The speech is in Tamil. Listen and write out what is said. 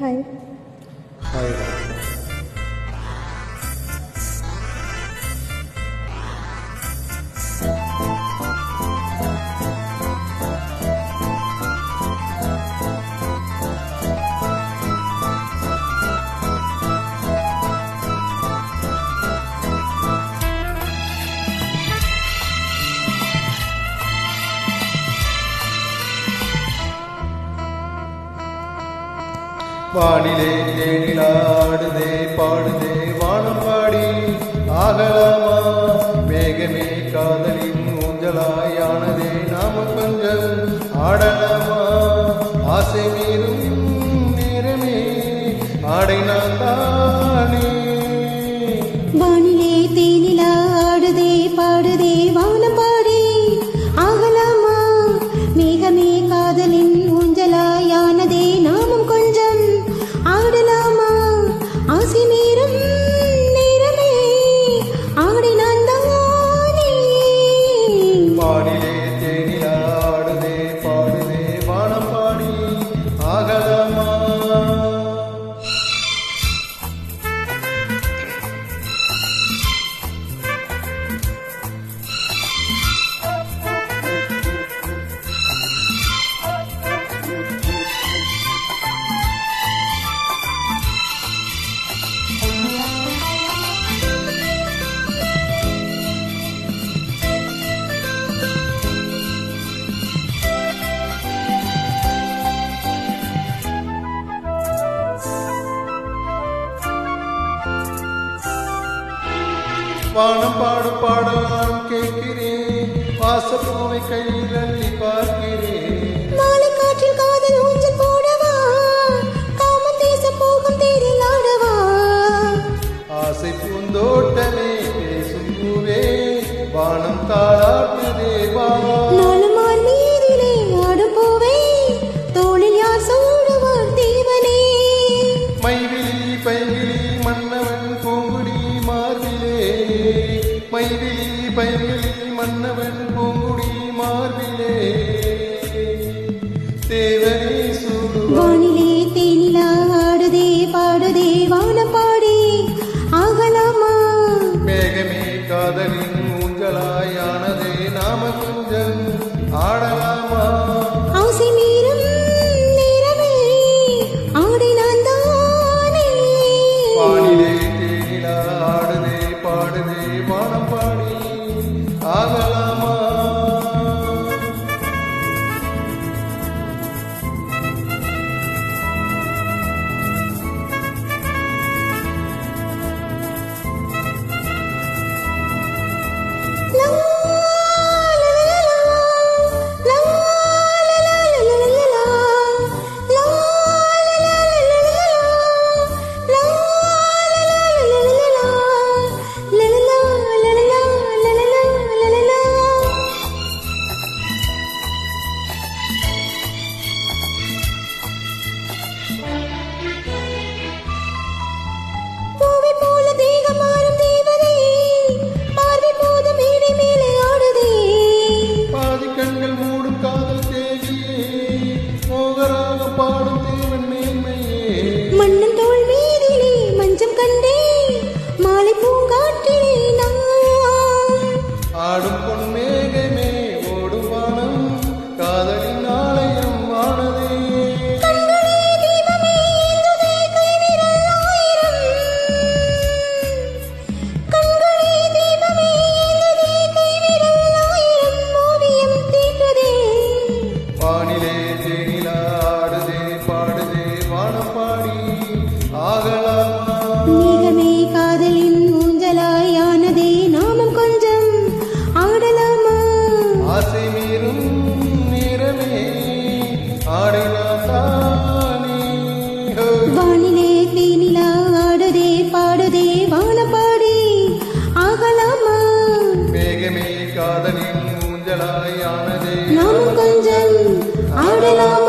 Hi. Hi. வானிலே தேனிலாடுதே பாடுதே வானம் பாடி ஆகலாமா மேகமே காதலின் ஊஞ்சலாயானதே நாம கொஞ்சம் ஆடலாமா? ஆசை மீறும் நேரமே ஆடை நான் வானம் பாடும் பாடல் நான் கேட்கிறேன். வாசப்பூவை கையில் அள்ளி பார்க்கிறேன். மாலை காற்றில் காதல் ஊஞ்சல் போடவா? காம ஆசை பூந்தோட்டமே பேசும் பூவே வானம் தாளாட்டு പാടലാമോ